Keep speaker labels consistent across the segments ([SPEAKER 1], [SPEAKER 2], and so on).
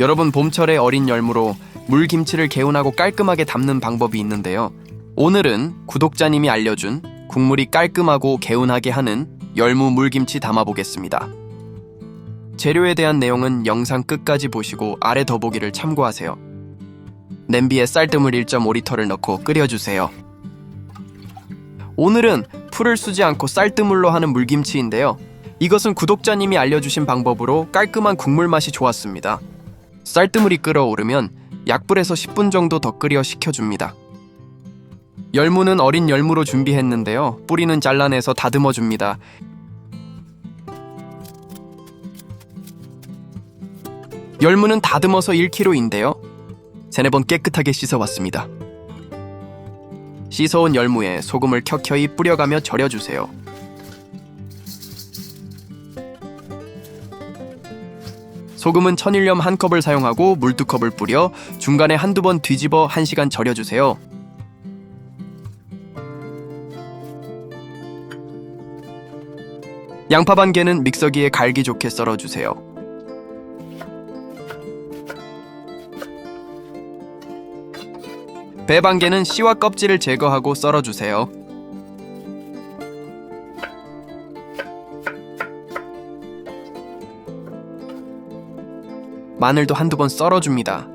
[SPEAKER 1] 여러분 봄철의 어린 열무로 물김치를 개운하고 깔끔하게 담는 방법이 있는데요. 오늘은 구독자님이 알려준 국물이 깔끔하고 개운하게 하는 열무 물김치 담아보겠습니다. 재료에 대한 내용은 영상 끝까지 보시고 아래 더보기를 참고하세요. 냄비에 쌀뜨물 1.5리터를 넣고 끓여주세요. 오늘은 풀을 쓰지 않고 쌀뜨물로 하는 물김치인데요. 이것은 구독자님이 알려주신 방법으로 깔끔한 국물 맛이 좋았습니다. 쌀뜨물이 끓어오르면 약불에서 10분 정도 더 끓여 식혀줍니다. 열무는 어린 열무로 준비했는데요. 뿌리는 잘라내서 다듬어 줍니다. 열무는 다듬어서 1kg인데요. 세네 번 깨끗하게 씻어왔습니다. 씻어온 열무에 소금을 켜켜이 뿌려가며 절여주세요. 소금은 천일염 한 컵을 사용하고 물 두 컵을 뿌려 중간에 한두 번 뒤집어 1시간 절여주세요. 양파 반 개는 믹서기에 갈기 좋게 썰어주세요. 배 반 개는 씨와 껍질을 제거하고 썰어주세요. 마늘도 한두 번 썰어줍니다.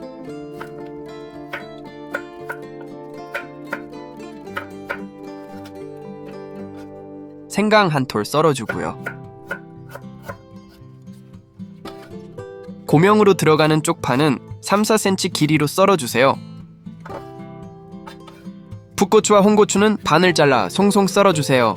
[SPEAKER 1] 생강 한 톨 썰어주고요. 고명으로 들어가는 쪽파는 3, 4cm 길이로 썰어주세요. 풋고추와 홍고추는 반을 잘라 송송 썰어주세요.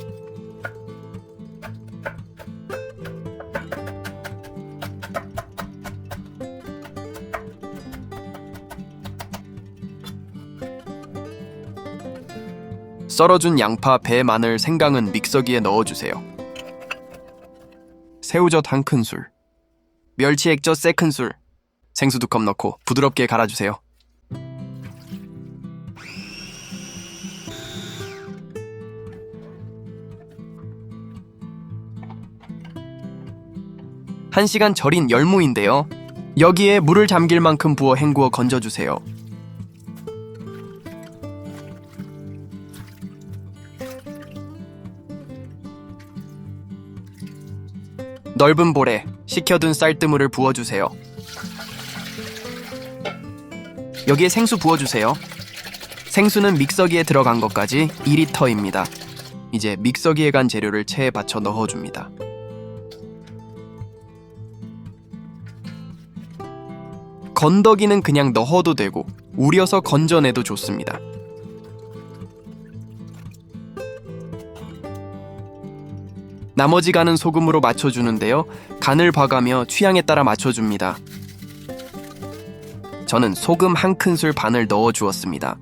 [SPEAKER 1] 썰어준 양파, 배, 마늘, 생강은 믹서기에 넣어주세요. 새우젓 한 큰술, 멸치 액젓 세 큰술, 생수 두 컵 넣고 부드럽게 갈아주세요. 한시간 절인 열무인데요. 여기에 물을 잠길 만큼 부어 헹구어 건져주세요. 넓은 볼에 식혀둔 쌀뜨물을 부어주세요. 여기에 생수 부어주세요. 생수는 믹서기에 들어간 것까지 2리터입니다. 이제 믹서기에 간 재료를 체에 받쳐 넣어줍니다. 건더기는 그냥 넣어도 되고 우려서 건져내도 좋습니다. 나머지 간은 소금으로 맞춰주는데요. 간을 봐가며 취향에 따라 맞춰줍니다. 저는 소금 한 큰술 반을 넣어 주었습니다.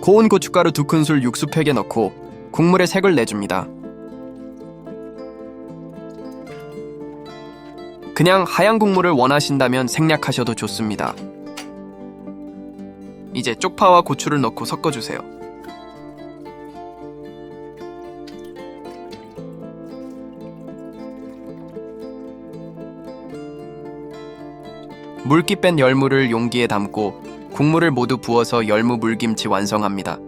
[SPEAKER 1] 고운 고춧가루 두 큰술 육수팩에 넣고 국물에 색을 내줍니다. 그냥 하얀 국물을 원하신다면 생략하셔도 좋습니다. 이제 쪽파와 고추를 넣고 섞어주세요. 물기 뺀 열무를 용기에 담고 국물을 모두 부어서 열무 물김치 완성합니다.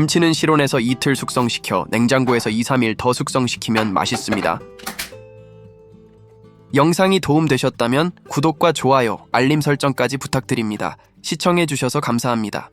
[SPEAKER 1] 김치는 실온에서 이틀 숙성시켜 냉장고에서 2, 3일 더 숙성시키면 맛있습니다. 영상이 도움되셨다면 구독과 좋아요, 알림 설정까지 부탁드립니다. 시청해주셔서 감사합니다.